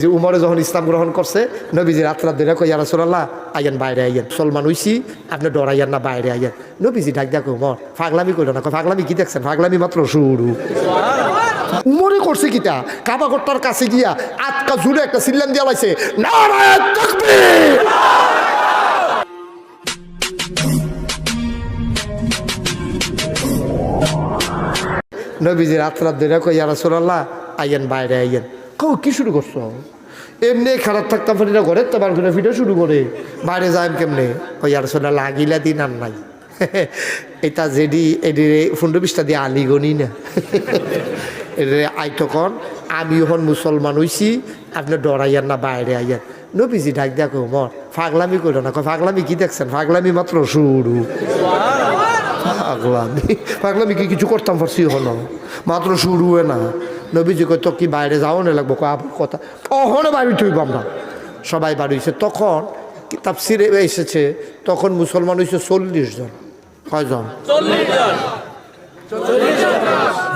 যে উমরে যখন ইসলাম গ্রহণ করছে, নবীজি রাত্রাত ধরে কই রাসূলুল্লাহ, আইয়েন বাইরে আইয়েন সলমান হইছি, আপনি ডরাইয়েন না, বাইরে আইয়েন। নবীজি ডাক দেখো উমর, ফাগলামি করল না। ফাগলামি কি দেখছেন? ফাগলামি মাত্র শুরু। উমরে করছে কিটা? কাবা গট্টার কাছে গিয়া আটকা জুড়ে একটা সিল্লাম দিয়া লাইছে, নারায়ণ তাকবীর! নবীজি রাত্রাত ধরে কই রাসূলুল্লাহ, আইয়েন বাইরে আইয়েন। কও কি শুরু করছ? এমনি খারাপ থাকতাম পারি না ঘরের তোমার ঘরে ফিরে শুরু করে। বাইরে যাইম কেমনে? ওই আর সোনা লাগিলা দিন আর নাই। এটা যেডি এডি ফুন্ডু বিশটা দিয়ে আলি গনি না। এরে আইতকন আমি হন মুসলমান হইছি, আপনি ডরাইয়ান না বাইরে আইয়ান নবীজি ডাক দেখো মর, ফাগলামি করো না ফাগলামি কি দেখছেন? ফাগলামি মাত্র শুরু। পাগলামি। পাগলামি কি কিছু করতাম পারছি হলো। মাত্র শুরু হয়ে না। নবীজি কই তো কি বাইরে যাও না লাগবো? কথা অহনে বাড়ি থইব আমরা। সবাই বাড়ি হয়েছে তখন কিতাব সিরে এসেছে তখন মুসলমান হয়েছে চল্লিশ জন। কয়জন?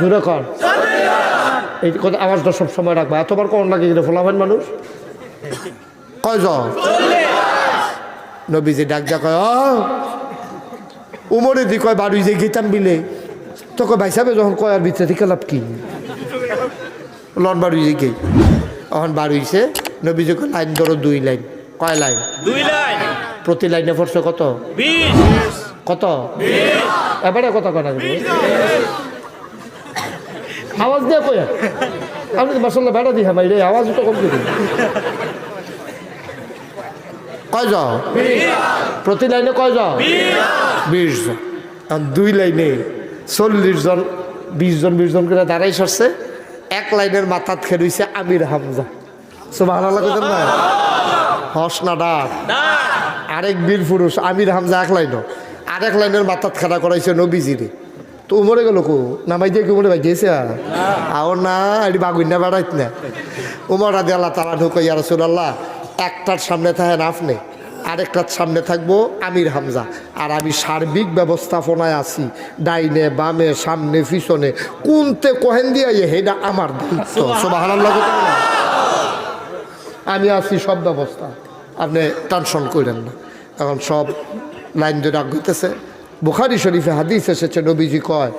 জোরে কর। এই কথা আওয়াজটা সব সময় রাখবা। এতবার কখন লাগে গেলে ফোলাবেন মানুষ? কয়জন? নবীজি ডাক যা কয় "ও, উমরে দি কয় বাড়ি যে গেতাম বিলে। তোকে ভাই সাহেব যখন কয়ার ভিতরে থেকে লাভ কি? লন বাড়ি যে গে এখন বাড়িছে নবীজি কয় লাইন ধরো দুই লাইন। কয় লাইন? দুই লাইন। প্রতি লাইনে পড়ছে কত? বিশ। কত? এবারে কত না আওয়াজ দিয়ে কয় আপনি তো মাসাল্লাহ বেড়া দিয়ে ভাই রে আওয়াজ তো কম করে। কয় যাও? প্রতি লাইনে কয় যাও? বিশ জন। আর দুই লাইনে চল্লিশ জন, বিশ জন বিশ জন করে দাঁড়াই সরছে। এক লাইনের মাথাত খেলুইছে আমির হামজা। সুবাহ না? হস না ডাক আরেক বীর পুরুষ, আমির হামজা এক লাইনও। আরেক লাইনের মাথাত খাড়া করাইছে নবীজিরে। তো উমরে গেল কো? নামাই দিয়ে উমরে ভাই গেছে? আও না এটি বাগুন না বেড়াইত না। উমর রাদি আল্লাহ তালা ঢুকে ইয়া রসুল্লাহ একটার সামনে থাকেন আপনি। আরেকটার সামনে থাকব আমির হামজা। আর আমি সার্বিক ব্যবস্থাপনায় আছি। ডাইনে বামে সামনে পিছনে। কোনতে কোহেন দিয়ে হেটা আমার দায়িত্ব। আমি আছি সব ব্যবস্থা। আপনি টেনশন করেন না। এখন সব লাইন ধরে আগাইতেছে বুখারি শরীফে হাদিস এসেছে নবীজি কয়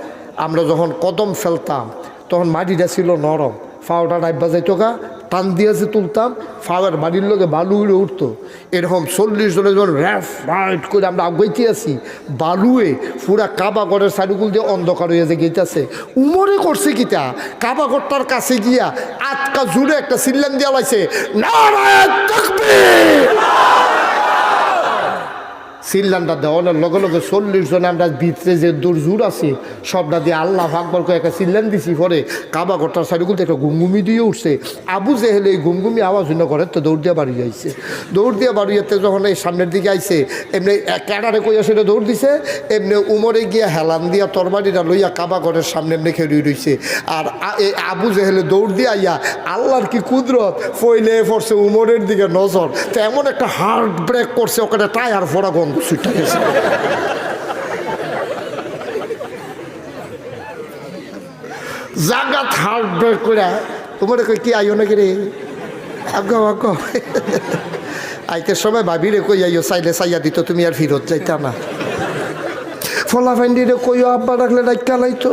আমরা যখন কদম ফেলতাম তখন মাটিটা ছিল নরম। ফাওটা ডাইবা যাইতো গা টান দিয়েছে তুলতাম ফাওয়ার বাড়ির লোকে বালু উড়ে উঠতো। এরকম চল্লিশ জনের যখন র্যাফ, রাইট করে আমরা আগাইতে আছি। বালুয়ে পুরা কাবা ঘরের সাইডগুল দিয়ে অন্ধকার হয়ে যে গেইতেছে। উমরে করছে কিটা কাবা ঘরটার কাছে গিয়া আটকা জুড়ে একটা সিল্লাম দিয়া লাইছে সিল্লানটা দেওয়ানোর লগে লগে চল্লিশ জন আমরা ভিতরে যে দূর আছি, সবটা দিয়ে আল্লাহ আকবর করে একটা সিল্লান দিছি, পরে কাবা গোটার সাইডগুলো একটা ঘুমঘুমি দিয়ে উঠছে। আবু জেহেলে এই ঘুমঘুমি আওয়াজ না করে তো দৌড় দিয়ে বাড়ি যাইছে দৌড় দিয়ে বাড়ি যেতে যখন এই সামনের দিকে আইছে, এমনি ক্যাডারে কইয়া সেটা দৌড় দিছে, এমনি উমরে গিয়া হেলান দিয়া তরবারিটা লইয়া কাবা ঘরের সামনে এমনি খেয়ে রইছে। আর এই আবু জেহেলে দৌড় দিয়ে আইয়া আল্লাহর কি কুদরত, ফইলে পড়ছে উমরের দিকে নজর। তো এমন একটা হার্ট ব্রেক করছে ওখানে টায়ার ফোড়া গন্ধ। সুইটা গেছে জাগাত হার্ট ব্রেক করে তোমার কি আইও নাকি রে আগ্গা আইতে সময় ভাবি রে কই আইও, চাইলে চাইয়া দিত, তুমি আর ফিরত যাইতা না। ফলা ফাইন্ডি রে কইও, আব্বা ডাকলে ডাক্কা লাইতো।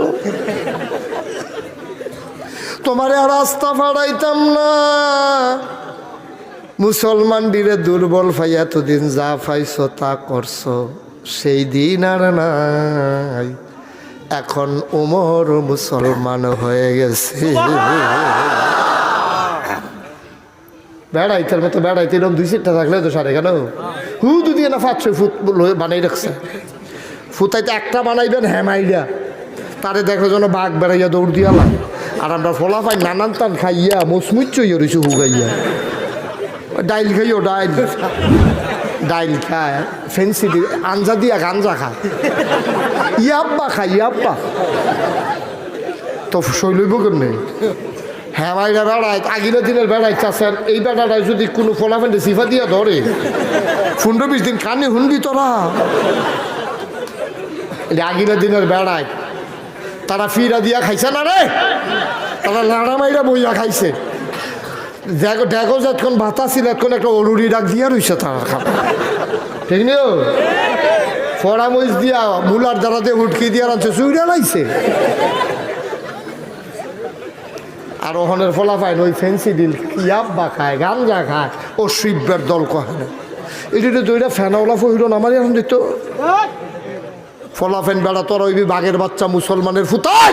তোমারে আর রাস্তা ফাড়াইতাম না। মুসলমান দিরে দুর্বল ফাই এতদিন যা পাইছো তা করছ। সেই দিন আর নাই। এখন উমর মুসলমান হয়ে গেছে। বেড়াইতে মতো বেড়াইতে এরকম দুই সিটটা থাকলে তো সারে কেন? হু দু দিয়ে না পাঁচ ছয় ফুট বানাই রাখছে। ফুতাইতে একটা বানাইবেন হ্যামাইডা তারে দেখো যেন বাঘ বেড়াইয়া দৌড় দিয়ালাম আর আমরা ফলা পাই, নানান টান খাইয়া মসমুচ্চ ইয়ে রয়েছে হুগাইয়া ডাইল খাইও ডাইল ডাইল খায় ফেন্সি দি আঞ্জা দিয়া গাঞ্জা খায়। ইয়াব্বা খায় ইয়াব্বা তো শৈলইব কেমনে? হ্যাঁ ভাইরা, বেড়ায় আগিনা দিনের বেড়াই চাষের এই বেড়াটায় যদি কোনো ফলাফেন্ডে সিফা দিয়া ধরে, পনেরো বিশ দিন কানে হুনবি তোরা। আগিনা দিনের বেড়ায়। তারা ফিরা দিয়া খাইছে না রে? তারা লাড়া মাইরা বইয়া খাইছে। দেখো যতক্ষণ ভাতা ছিল এতক্ষণ একটা অরুরি ডাক দিয়া রইছে তার খাবে ঠিক নিও ফড়া দিয়া মুলার দ্বারা দিয়ে উটকি দিয়া রাখছে চুইরা লাইছে। আর ওখানের ফলাফাইন ওই ফেন্সি ডিল ইয়াব্বা খায় গাঞ্জা খায়। ও শিববের দল কহে না। এটা দুইটা ফ্যানাওলা ফহিল আমার এখন দিত ফলাফেন বেড়া, তোর ওইবি বাঘের বাচ্চা মুসলমানের ফুতাই।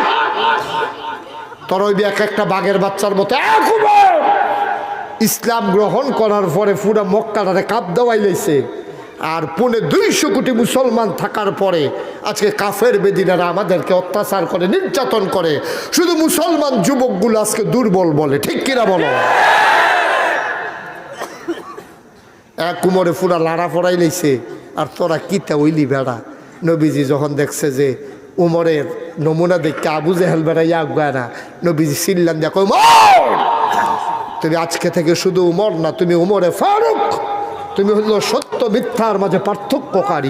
তোর ওইবি এক একটা বাঘের বাচ্চার মতো! ইসলাম গ্রহণ করার পরে পুরা মক্কাটারে কাপ দেওয়াই লাইছে আর পুনে দুইশো কোটি মুসলমান থাকার পরে আজকে কাফের বেদিনারা আমাদেরকে অত্যাচার করে, নির্যাতন করে। শুধু মুসলমান যুবকগুলো আজকে দুর্বল বলে, ঠিক কিনা বলো? এক কুমোরে ফুরা লাড়া ফড়াই লইছে আর তোরা কিতা ওইলি বেড়া? নবীজি যখন দেখছে যে উমরের নমুনা দেখতে আবু জেহেল বেড়াইয়া আগুয়া না, নবীজি সিল্লান দেখো তুমি আজকে থেকে শুধু উমর না, তুমি উমরে ফারুক। তুমি হলো সত্য মিথ্যার মাঝে পার্থক্যকারী।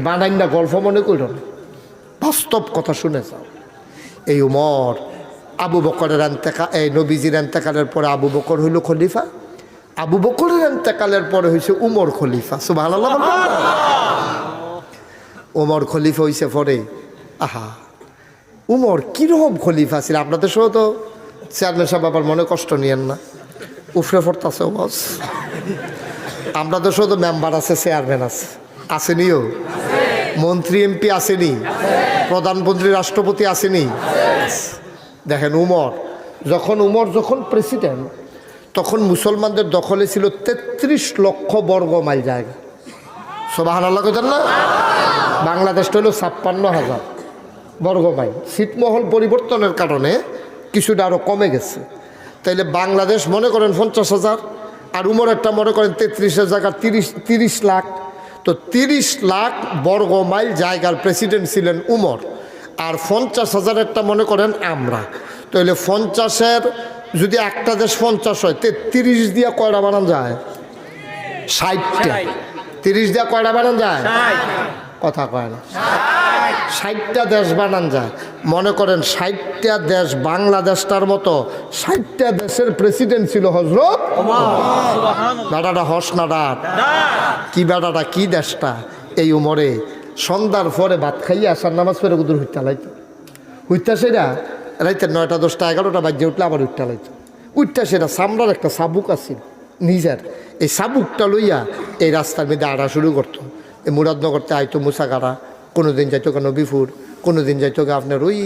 বানাইন গল্প মনে করো না। বাস্তব কথা শুনে যাও। এই উমর, আবু বকরের এন্তেকা এই নবীজির এন্তেকালের পরে আবু বকর হইল খলিফা। আবু বকরের এন্তেকালের পরে হয়েছে উমর খলিফা। সুবাহ উমর খলিফা হইছে পরে? আহা। উমর, কীরকম খলিফা ছিল? আপনাদের সহ তো চেয়ারম্যান সাহেব আবার মনে কষ্ট নিয়েন না। উফরে পড়তাছে বস আপনাদের সহ তো মেম্বার আছে, চেয়ারম্যান আছে। আসেনিও? মন্ত্রী, এমপি আসেনি? প্রধানমন্ত্রী, রাষ্ট্রপতি আসেনি? দেখেন উমর, যখন উমর যখন প্রেসিডেন্ট তখন মুসলমানদের দখলে ছিল তেত্রিশ লক্ষ বর্গ মাইল জায়গা। সোবাহান আল্লাহ না? বাংলাদেশটা হলো ছাপ্পান্ন হাজার। বর্গ মাইল ছিটমহল পরিবর্তনের কারণে কিছুটা আরও কমে গেছে। তাইলে বাংলাদেশ মনে করেন পঞ্চাশ হাজার আর উমর একটা মনে করেন তেত্রিশ জায়গা তিরিশ তিরিশ লাখ। তো তিরিশ লাখ বর্গ মাইল জায়গার প্রেসিডেন্ট ছিলেন উমর আর পঞ্চাশ হাজারেরটা মনে করেন আমরা। তাহলে পঞ্চাশের যদি একটা দেশ পঞ্চাশ হয় তেত্রিশ দিয়া কয়টা বানান যায়? ষাটটা। তিরিশ দিয়া কয়টা বানান যায়? কথা কয় না। ষাটটা দেশ বানান যায়। মনে করেন ষাটটা দেশ বাংলাদেশটার মতো ষাটটা দেশের প্রেসিডেন্ট ছিল হজরত বেটাটা হস না ডাট কি বেটাটা কি দেশটা? এই উমরে সন্ধ্যার পরে ভাত খাইয়ে আসার নামাজ পড়ে কুদুর হইতে লাইতো হইতা সেরা রাইতে নয়টা দশটা এগারোটা বাজে উঠলে আবার উঠতে লাইতো উঠটা সেরা সামরার একটা সাবুক আছিল নিজের। এই সাবুকটা লইয়া এই রাস্তার মধ্যে আড়া শুরু করতো। এই মুরাদনগরতে আইতো মুসাগারা। কোনো দিন যাইতো বিফুর কোনো দিন যাইতো গা আপনার ওই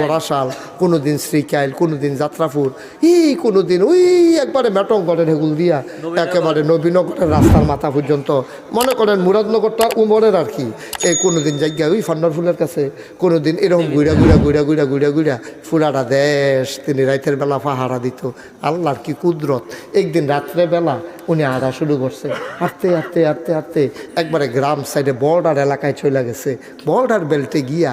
গড়াশাল কোনো দিন শ্রীকাইল কোনো দিন যাত্রাপুর ই কোনো দিন ওই একবারে মেটংগড়ের হেগুল দিয়া একেবারে নবীনগরের রাস্তার মাথা পর্যন্ত। মনে করেন মুরাদনগরটা উমরের আর কি। এই কোনো দিন জায়গা ওই ফান্ডার ফুলের কাছে কোনো দিন এরকম গুইরা গুইরা গুইরা গুইরা গুইরা গুইরা ফুলাটা দেশ তিনি রাইতের বেলা পাহারা দিত। আল্লাহর কি কুদরত। একদিন রাত্রে বেলা উনি আড়া শুরু করছে। হাঁটতে হাঁটতে হাঁটতে হাঁটতে একবারে গ্রাম সাইডে বর্ডার এলাকায় চলে গেছে। বর্ডার বেল্টে গিয়া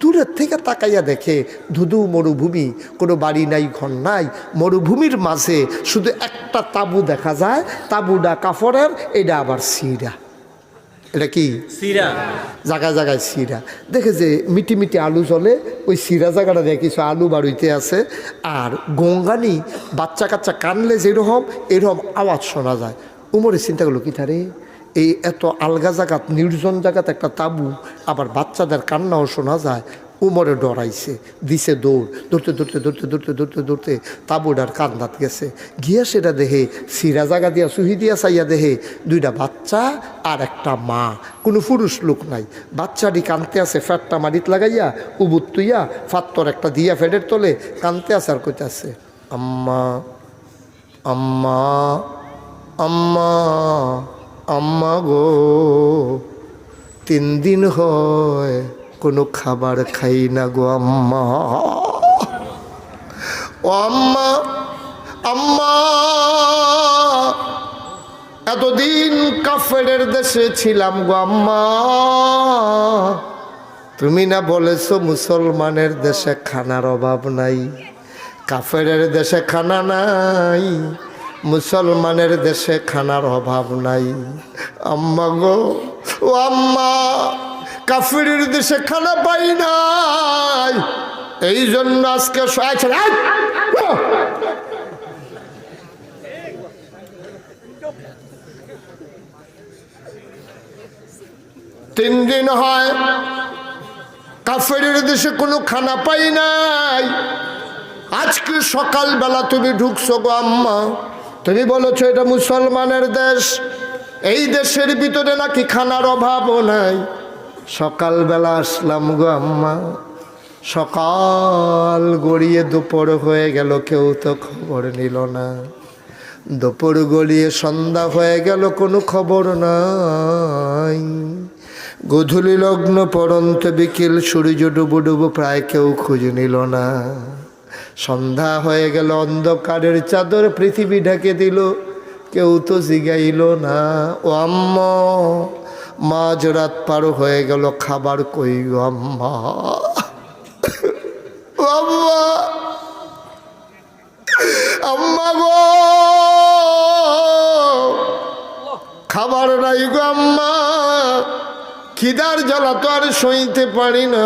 দূরের থেকে তাকাইয়া দেখে ধুধু মরুভূমি কোনো বাড়ি নাই ঘর নাই। মরুভূমির মাঝে শুধু একটা তাবু দেখা যায় তাবুটা কাফরের এটা আবার সিরা। এটা কি? সিরা। জায়গায় জায়গায় সিরা। দেখে যে মিটি মিটি আলু চলে ওই সিরা জায়গাটা দেখে কিছু আলু বাড়িতে আছে। আর গঙ্গানি বাচ্চা কাচ্চা কানলে যেরকম এরকম আওয়াজ শোনা যায়। উমরে চিন্তা করল কি তারে? এই এত আলগা জাগাত, নির্জন জাগাত একটা তাবু, আবার বাচ্চাদের কান্নাও শোনা যায়, উমরে ডরাইছে, দিছে দৌড়, দৌড়তে দৌড়তে দৌড়তে দৌড়তে দৌড়তে দৌড়তে তাবুডার কান্দাত গেছে। গিয়া সেটা দেহে সিরা জাগা দিয়া, সুহি দিয়া চাইয়া দেহে দুইটা বাচ্চা আর একটা মা, কোনো পুরুষ লোক নাই। বাচ্চাটি কানতে আছে, ফ্যাটটা মাটিত লাগাইয়া, উবুত তুইয়া, ফাত্তর একটা দিয়া ফেডের তোলে, কানতে আছে আর কইতে আছে, আম্মা আম্মা আম্মা। আম্মা গো তিন দিন হয় কোনো খাবার খাই না গো আম্মা। ও আম্মা আম্মা, এতদিন কাফেরের দেশে ছিলাম গো আম্মা। তুমি না বলেছ মুসলমানের দেশে খানার অভাব নাই, কাফেরের দেশে খানা নাই। মুসলমানের দেশে খানার অভাব নাই। আম্মা গো, ও আম্মা, কাফেরের দেশে খানা পাই নাই। এই জন্য আজকে তিন দিন হয় কাফের দেশে কোনো খানা পাই নাই। আজকে সকালবেলা তুমি ঢুকছো গো আম্মা। তুমি বলেছ এটা মুসলমানের দেশ। এই দেশের ভিতরে নাকি খানার অভাবও নাই। সকালবেলা আসলাম গো আম্মা। সকাল গড়িয়ে দুপুর হয়ে গেল, কেউ তো খবর নিল না। দুপুর গড়িয়ে সন্ধ্যা হয়ে গেল, কোনো খবর নাই। গধূলি লগ্ন পরন্ত বিকেল, সূর্য ডুবু ডুবু, প্রায় কেউ খুঁজ নিল না। সন্ধ্যা হয়ে গেল, অন্ধকারের চাদর পৃথিবী ঢেকে দিল। কেউ তো জিগাইল না, ও আম্ম মাঝ রাত পার হয়ে গেল, খাবার কই আম্মা? আম্মা আম্মা গো, খাবার নাই গো আম্মা, খিদার জ্বালা তো আর সইতে পারি না।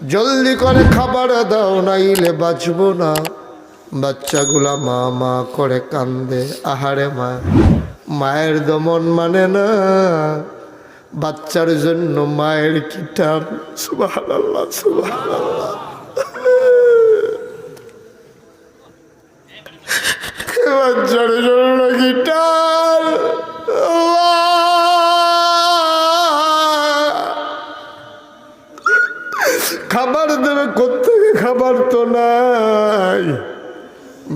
জলদি করে খাবার দাও, নাইলে বাঁচবো না। বাচ্চাগুলা মা মা করে কান্দে, আহারে মা, মায়ের দমন মানে না। বাচ্চার জন্য মায়ের কিটার সুবাহ সুবাহ বাচ্চার তো নাই।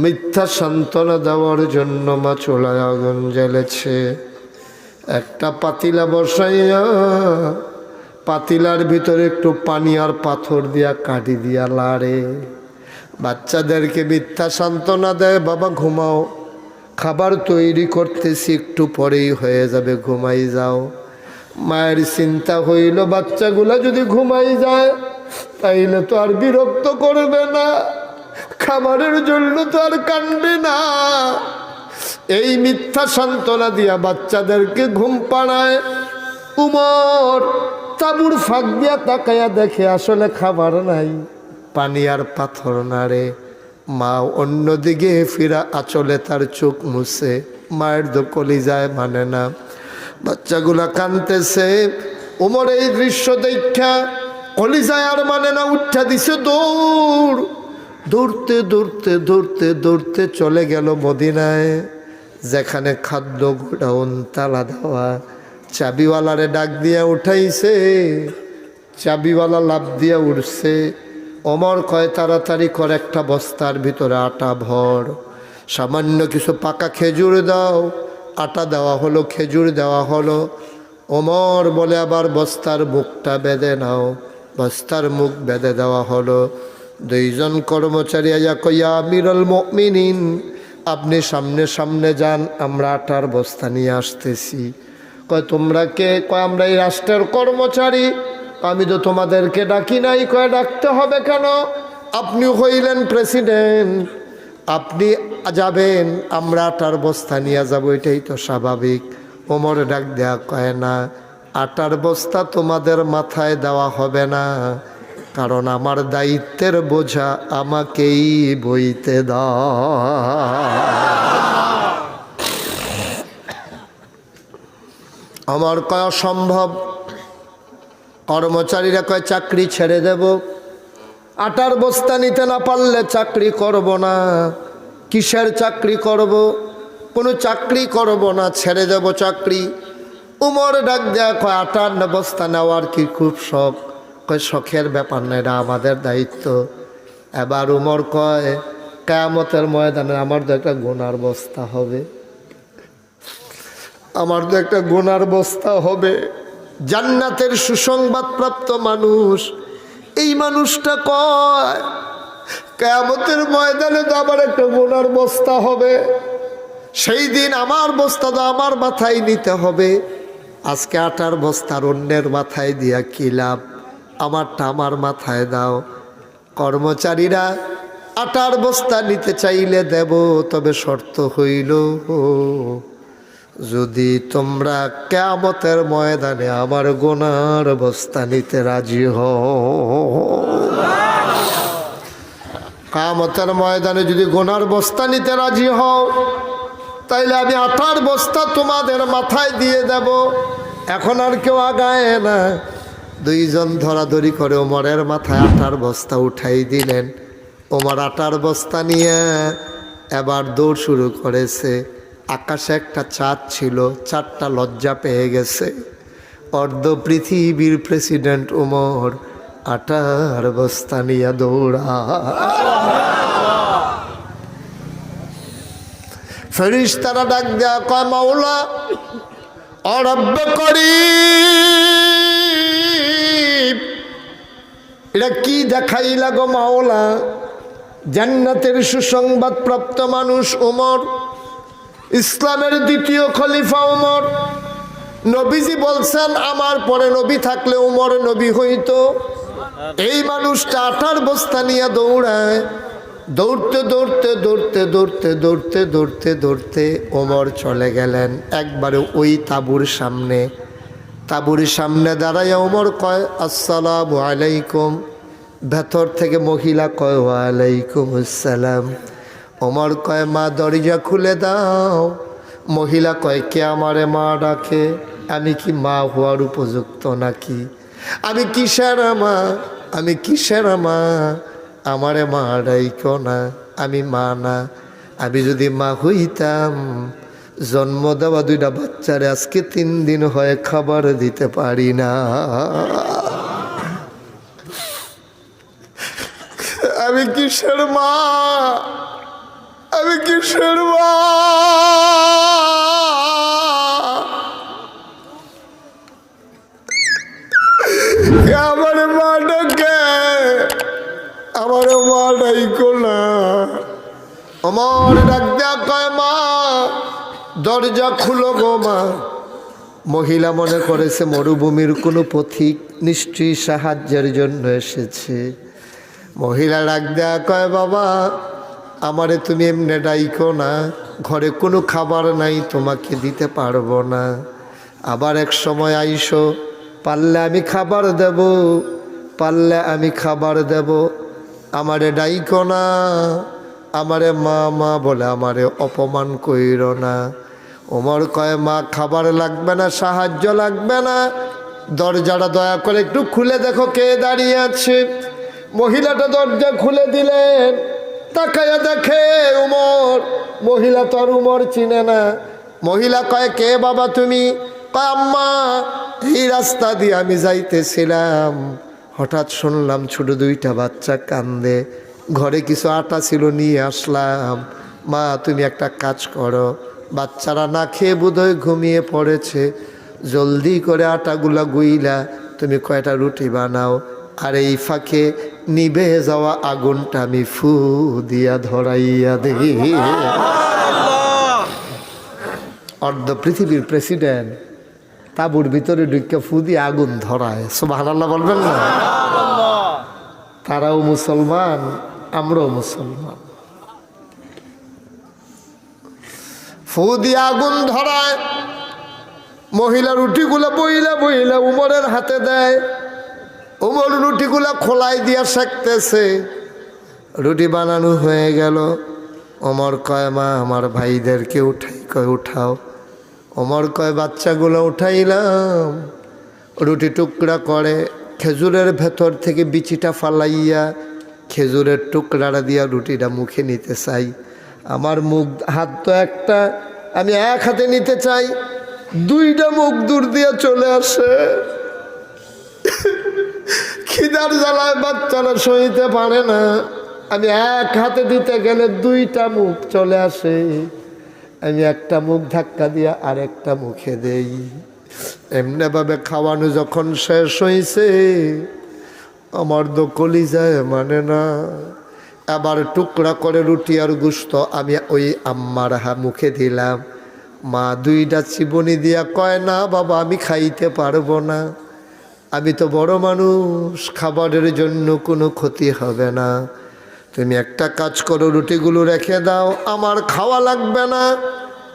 মিথ্যা সান্ত্বনা দেওয়ার জন্য মা চোলায় আগুন জ্বেলেছে। একটা পাতিলা বসাইয়া পাতিলার ভিতরে একটু পানি আর পাথর দিয়া কাটি দিয়া লাড়ে। বাচ্চাদেরকে মিথ্যা সান্ত্বনা দেয়, বাবা, ঘুমাও। খাবার তৈরি করতেছি, একটু পরেই হয়ে যাবে, ঘুমাই যাও। মায়ের চিন্তা হইল, বাচ্চাগুলা যদি ঘুমাই যায়, তাইলে তো আর বিরক্ত করবে না। খাবারের জন্য তো আর কানবে না। এই মিথ্যা সান্ত্বনা দিয়া বাচ্চাদেরকে ঘুম পাড়ায়। উমর তাবুর ফাঁক দিয়া তাকায়া দেখে, আসলে খাবার নাই, পানি আর পাথর নাড়ে মা অন্যদিকে ফিরা, আচলে তার চোখ মুছে, মায়ের দোকলি যায় মানে না। বাচ্চাগুলা কানতেছে। উমর এই দৃশ্য দেখা, কলিজায় আর মানে না, উঠা দিছে দৌড়। দৌড়তে দৌড়তে দৌড়তে দৌড়তে চলে গেল মদিনায়। যেখানে খাদ্য গোডাউন, তালা দেওয়া, চাবিওয়ালারে ডাক দিয়া উঠাইছে। চাবিওয়ালা লাভ দিয়া উঠছে। অমর কয়, তাড়াতাড়ি কর, একটা বস্তার ভিতরে আটা ভর। সামান্য কিছু পাকা খেজুর দাও। আটা দেওয়া হলো, খেজুর দেওয়া হলো। ওমর বলে, আবার বস্তার মুখটা বেঁধে নাও। বস্তার মুখ বেঁধে দেওয়া হলো। দুইজন কর্মচারী আয়া কইয়া মিরল মিনিন আপনি সামনে সামনে যান, আমরা আটার বস্তা নিয়ে আসতেছি। কয়, তোমরা কে? কয়, আমরা এই রাষ্ট্রের কর্মচারী। আমি তো তোমাদেরকে ডাকি নাই। কয়, ডাকতে হবে কেন? আপনি হইলেন প্রেসিডেন্ট। আপনি যাবেন, আমরা আটার বস্তা নিয়ে যাব, এটাই তো স্বাভাবিক। ওমর ডাক দেয়া কয় না, আটার বস্তা তোমাদের মাথায় দেওয়া হবে না, কারণ আমার দায়িত্বের বোঝা আমাকেই বইতে দাও। আমার কয়, অসম্ভব। কর্মচারীরা কয়, চাকরি ছেড়ে দেব। আটার বস্তা নিতে না পারলে চাকরি করব না। কিসের চাকরি করব? কোনো চাকরি করব না, ছেড়ে দেব চাকরি। উমর ডাক দেয়া কয়, আটার বস্তা নেওয়ার কি খুব শখ? কয়, শখের ব্যাপার না, এটা আমাদের দায়িত্ব। এবার উমর কয়, কেয়ামতের ময়দানে আমার তো একটা গোনার বস্তা হবে। আমার তো একটা গোনার বস্তা হবে। জান্নাতের সুসংবাদপ্রাপ্ত মানুষ এই মানুষটা কয়? কেয়ামতের ময়দানে তো আবার একটা গোনার বস্তা হবে। সেই দিন আমার বস্তা তো আমার মাথায় নিতে হবে। আজকে আটার বস্তার অন্যের মাথায় দিয়া কি লাভ? আমারটা আমার মাথায় দাও। কর্মচারীরা, আটার বস্তা নিতে চাইলে দেব, তবে শর্ত হইল যদি তোমরা কেমতের ময়দানে আমার গোনার বস্তা নিতে রাজি হও। কামতের ময়দানে যদি গোনার বস্তা নিতে রাজি হও, তাইলে আমি আঠার বস্তা তোমাদের মাথায় দিয়ে দেব। এখন আর কেউ আগায় না। দুইজন ধরাধরি করে ওমরের মাথায় আটার বস্তা উঠাই দিলেন। ওমর আটার বস্তা নিয়ে এবার দৌড় শুরু করেছে। আকাশে একটা চাঁদ ছিল, চারটা লজ্জা পেয়ে গেছে। অর্ধ পৃথিবীর প্রেসিডেন্ট ওমর আটার বস্তা নিয়ে দৌড়া। ফেরিস তারা ডাক দেয়া, কয়, মাওলা, অরব্য করি এটা কি দেখাইলা গো, মাওলা? জান্নাতের সুসংবাদ প্রাপ্ত মানুষ ওমর ইসলামের দ্বিতীয় খলিফা ওমর নবীজি বলছেন, আমার পরে নবী থাকলে উমর নবী হইতো। এই মানুষটা আঠার বস্তা নিয়ে দৌড়ায়। দৌড়তে দৌড়তে দৌড়তে দৌড়তে দৌড়তে দৌড়তে দৌড়তে ওমর চলে গেলেন। একবারে ওই তাঁবুর সামনে। তাঁবুর সামনে দাঁড়ায় ওমর কয়, আসসালাম আলাইকুম। ভেতর থেকে মহিলা কয়, ওয়ালাইকুম আসসালাম। ওমর কয়, মা, দরজা খুলে দাও। মহিলা কয়, কে আমারে মা ডাকে? আমি কি মা হওয়ার উপযুক্ত নাকি? আমি কিসের মা? আমি কিসের মা? আমারে মা ডাইকো না, আমি মা না। আমি যদি মা হইতাম, জন্ম দেওয়া দুইটা বাচ্চারে আজকে তিন দিন হয় খাবার দিতে পারি না। আমি কিসের মা? আমি কিসের মা? আমার মা ডাকে আমার মা ডাইকো না আমার ডাক দেয়া কয়, মা, দরজা খুলো গো, মা। মহিলা মনে করেছে মরুভূমির কোনো পথিক নিশ্চয়ই সাহায্যের জন্য এসেছে। মহিলা ডাক দেয়া কয়, বাবা আমারে তুমি এমনি ডাইকো না, ঘরে কোনো খাবার নাই, তোমাকে দিতে পারব না। আবার এক সময় আইসো, পারলে আমি খাবার দেব, পারলে আমি খাবার দেব। আমারে ডাইকো না, আমারে মা মা বলে আমারে অপমান কইর না। ওমর কয়, মা, খাবার লাগবে না, সাহায্য লাগবে না। দরজাটা দয়া করে একটু খুলে দেখো কে দাঁড়িয়ে আছে। মহিলাটা দরজা খুলে দিলেন তাকায়া দেখে উমর। মহিলা তো আর উমর চিনে না। মহিলা কয়, কে বাবা তুমি? কয়, আম্মা, এই রাস্তা দিয়ে আমি যাইতেছিলাম। হঠাৎ শুনলাম ছোট দুইটা বাচ্চা কান্দে। ঘরে কিছু আটা ছিল, নিয়ে আসলাম। মা, তুমি একটা কাজ করো। বাচ্চারা না খেয়ে বোধহয় ঘুমিয়ে পড়েছে। জলদি করে আটাগুলা গুইলা। তুমি কয়টা রুটি বানাও? আর, এই ফাঁকে নিবে যাওয়া আগুনটা আমি ফু দিয়া ধরাইয়া দিই। অর্ধ পৃথিবীর প্রেসিডেন্ট তাবুর ভিতরে ঢুকে ফু দিয়ে আগুন ধরায়। আল্লাহ বলবেন না? তারাও মুসলমান, আমরাও মুসলমান। ফু দিয়ে আগুন ধরায় মহিলা রুটিগুলো বইলা বইলা উমরের হাতে দেয়। উমর রুটিগুলো খোলাই দিয়া শেখতেছে। রুটি বানানো হয়ে গেল। ওমর কয়, মা, আমার ভাইদেরকে উঠাই, কয়, উঠাও। ওমর কয়, বাচ্চাগুলো উঠাইলাম। রুটি টুকরা করে খেজুরের ভেতর থেকে বিচিটা ফালাইয়া খেজুরের টুকরাটা দিয়া রুটিটা মুখে নিতে চাই। আমার মুখ, হাত তো একটা, আমি এক হাতে নিতে চাই। দুইটা মুখ দূর দিয়ে চলে আসে। খিদার জ্বালায় বাচ্চারা সইতে পারে না। আমি এক হাতে দিতে গেলে দুইটা মুখ চলে আসে। আমি একটা মুখ ধাক্কা দিয়ে আরেকটা মুখে দেই। এমনিভাবে খাওয়ানো যখন শেষ হয়েছে আমার তো কলিজায় মানে না। আবার টুকরা করে রুটি আর গুস্ত আমি ওই আম্মার হা মুখে দিলাম। মা দুইটা চিবনি দিয়া কয়, না বাবা, আমি খাইতে পারব না। আমি তো বড় মানুষ, খাবারের জন্য কোনো ক্ষতি হবে না। তুমি একটা কাজ করো, রুটিগুলো রেখে দাও, আমার খাওয়া লাগবে না।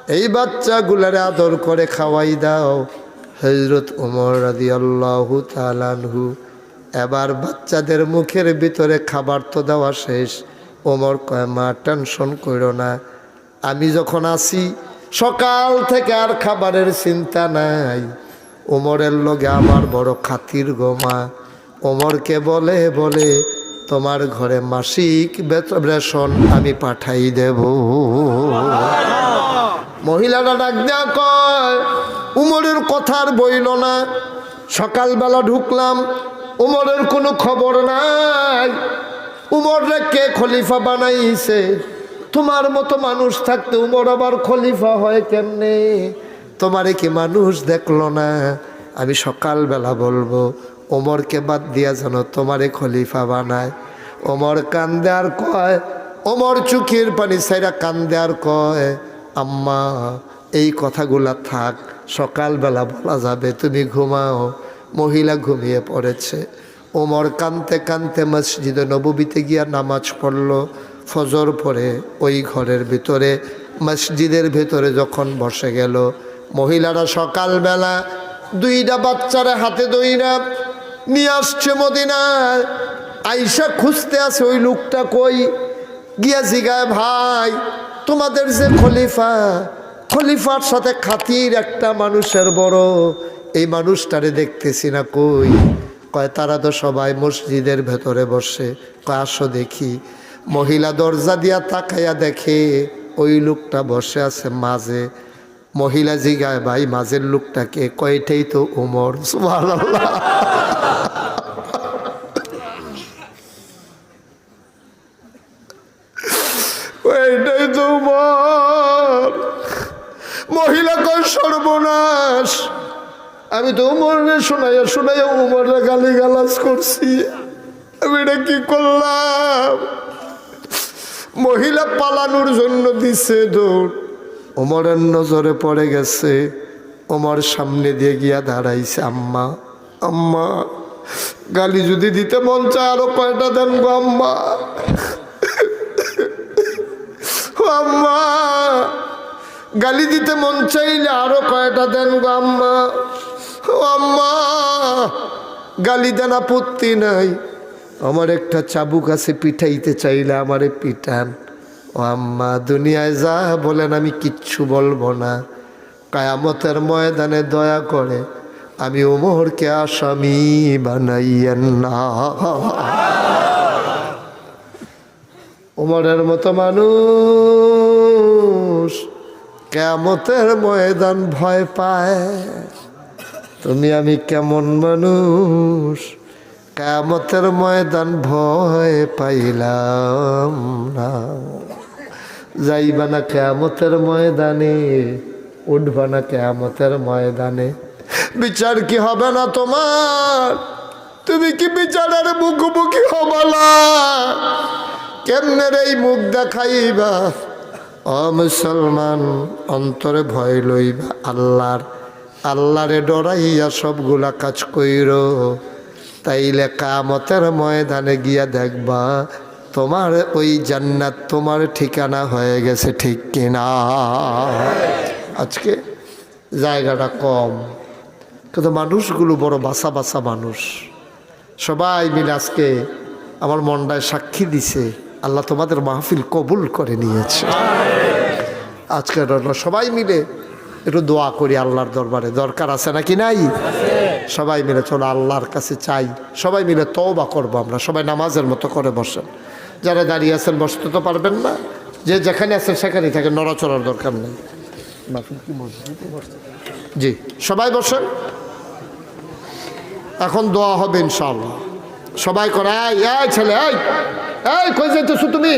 এই বাচ্চাগুলারে আদর করে খাওয়াই দাও। হজরত উমর রাদি আল্লাহ তালানহু এবার বাচ্চাদের মুখের ভিতরে খাবার তো দেওয়া শেষ। ওমর কয়, মা, টেনশন করো না। আমি যখন আসি, সকাল থেকে আর খাবারের চিন্তা নাই। ওমরের লগে আমার বড় খাতির গোমা ওমরকে বলে বলে, তোমার ঘরে মাসিক বেতন আমি পাঠাই দেব। মহিলারা ডাক দেওয়া কয়, উমরের কথার বইল না। সকালবেলা ঢুকলাম, উমরের কোনো খবর নাই। উমররে কে খলিফা বানাইছে? তোমার মতো মানুষ থাকতে উমর আবার খলিফা হয় কেমনে? তোমারে কি মানুষ দেখল না? আমি সকালবেলা বলব, ওমরকে বাদ দিয়া যেন তোমারে খলিফা বানায়। ওমর কান্দে আর কয়, ওমর চুকির পানি সাইরা কান্দে আর কয়, আম্মা, এই কথাগুলা থাক, সকালবেলা বলা যাবে তুমি ঘুমাও। মহিলা ঘুমিয়ে পড়েছে। ওমর কানতে কানতে মসজিদে নবীতে গিয়া নামাজ পড়ল। ফজর পরে ওই ঘরের ভিতরে, মসজিদের ভিতরে যখন বসে গেল মহিলারা সকালবেলা দুইটা বাচ্চারা হাতে দইরা নিয়ে আসছে মদিনায়। আইসা খুঁজতে আছে, ওই লোকটা কই? গিয়া জিগায় ভাই, তোমাদের যে খলিফা, খলিফার সাথে খাতির একটা মানুষের বড়। এই মানুষটারে দেখতেছি না, কই? কয়, তারা তো সবাই মসজিদের ভেতরে বসে। কয়, আসো দেখি। মহিলা দরজা দিয়া তাকাইয়া দেখে, ওই লোকটা বসে আছে মাঝে। মহিলা জিগায়, ভাই, মাঝের লোকটাকে কয়টাই তো উমর? ওইটাই তো মহিলা কয়, সর্বনাশ। আমি তো উমরে শোনাইয়া শোনাইয়া উমরে গালি গালাজ করছি। আমি এটা কি করলাম? মহিলা পালানোর জন্য দিছে দৌড়। ওমরের নজরে পড়ে গেছে, ওমর সামনে দিয়ে গিয়া দাঁড়াইছে, আম্মা আম্মা, গালি যদি দিতে মন চায় আরও কয়টা দেন গো আম্মা? আম্মা, গালি দিতে মন চাইলে আরও কয়টা দেন গো আম্মা? আম্মা, গালি দেন আপত্তি নাই। আমার একটা চাবুক আছে, পিঠাইতে চাইলে আমারে পিটান ও আম্মা, দুনিয়ায় যা বলেন আমি কিচ্ছু বলব না। কায়ামতের ময়দানে দয়া করে আমি ওমরকে আসামি বানাইয়েন না। ওমরের মতো মানুষ কেমতের ময়দান ভয় পায়। তুমি আমি কেমন মানুষ? কেমতের ময়দান ভয় পাইলাম না। যাইবা না কেমতের ময়দানে, উঠবা না কেমতের ময়দানে। বিচার কি হবে না তোমার? তুমি কি বিচারের মুখোমুখি হবালা কেমনের এই মুখ দেখাইবা? অ মুসলমান, অন্তরে ভয় লইবা আল্লাহর। আল্লাহরে ডরাইয়া সবগুলা কাজ কইর। তাইলে কামতের ময়দানে গিয়া দেখবা তোমার ওই জান্নাত তোমার ঠিকানা হয়ে গেছে ঠিক কিনা? আজকে জায়গাটা কম। কিন্তু মানুষগুলো বড় বাসা বাসা মানুষ। সবাই মিলে আজকে আমার মনটায় সাক্ষী দিছে, আল্লাহ তোমাদের মাহফিল কবুল করে নিয়েছে। আজকে সবাই মিলে একটু দোয়া করি আল্লাহর দরবারে। দরকার আছে নাকি নাই? সবাই মিলে চলো আল্লাহর কাছে চাই। সবাই মিলে তওবা করব আমরা। সবাই নামাজের মতো করে বসেন। যারা দাঁড়িয়ে আছেন, বসতে তো পারবেন না। যে যেখানে আছেন, সেখানেই থাকে, নড়াচড়ার দরকার নেই? জি, সবাই বসেন। এখন দোয়া হবে ইনশাল্লাহ সবাই করে, এই এই ছেলে, এই এই, কই যাইতেছো তুমি?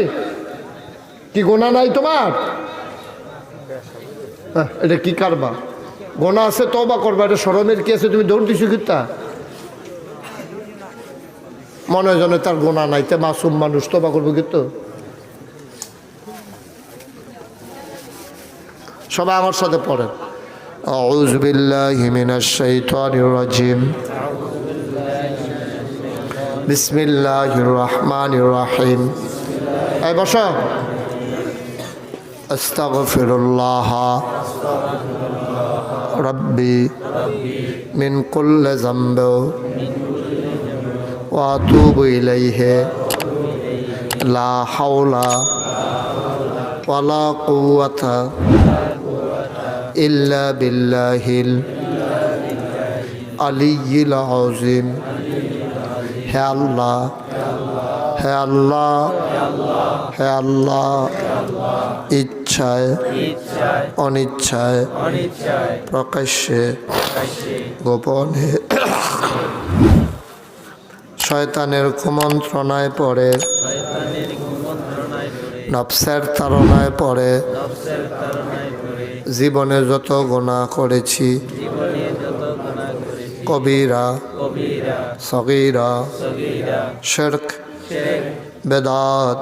কি গোনা নাই তোমার? এটা কি কারবা গোনা আছে তবা করবা, এটা সরমের কি আছে, তুমি দৌড় দিছো মনে হয় যেন তার গোনা নাই তে মাসুম মানুষ তবা করবো কিন্তু সবাই আমার সাথে পড়েন أعوذ بالله من الشيطان الرجيم بسم الله الرحمن الرحيم أي بشر أستغفر الله ربي من كل ذنب وأتوب إليه লা হাওলা ওয়ালা কুওয়াতা ইল্লা বিল্লাহিল আলিয়্যিল আযীম হে আল্লাহ হে আল্লাহ হে আল্লাহ ইচ্ছায় অনিচ্ছায় প্রকাশ্যে গোপনে শয়তানের কুমন্ত্রণায় পড়ে। নফসের তাড়নায় পড়ে। জীবনে যত গোনা করেছি কবিরা সগীরা শেরক বেদাত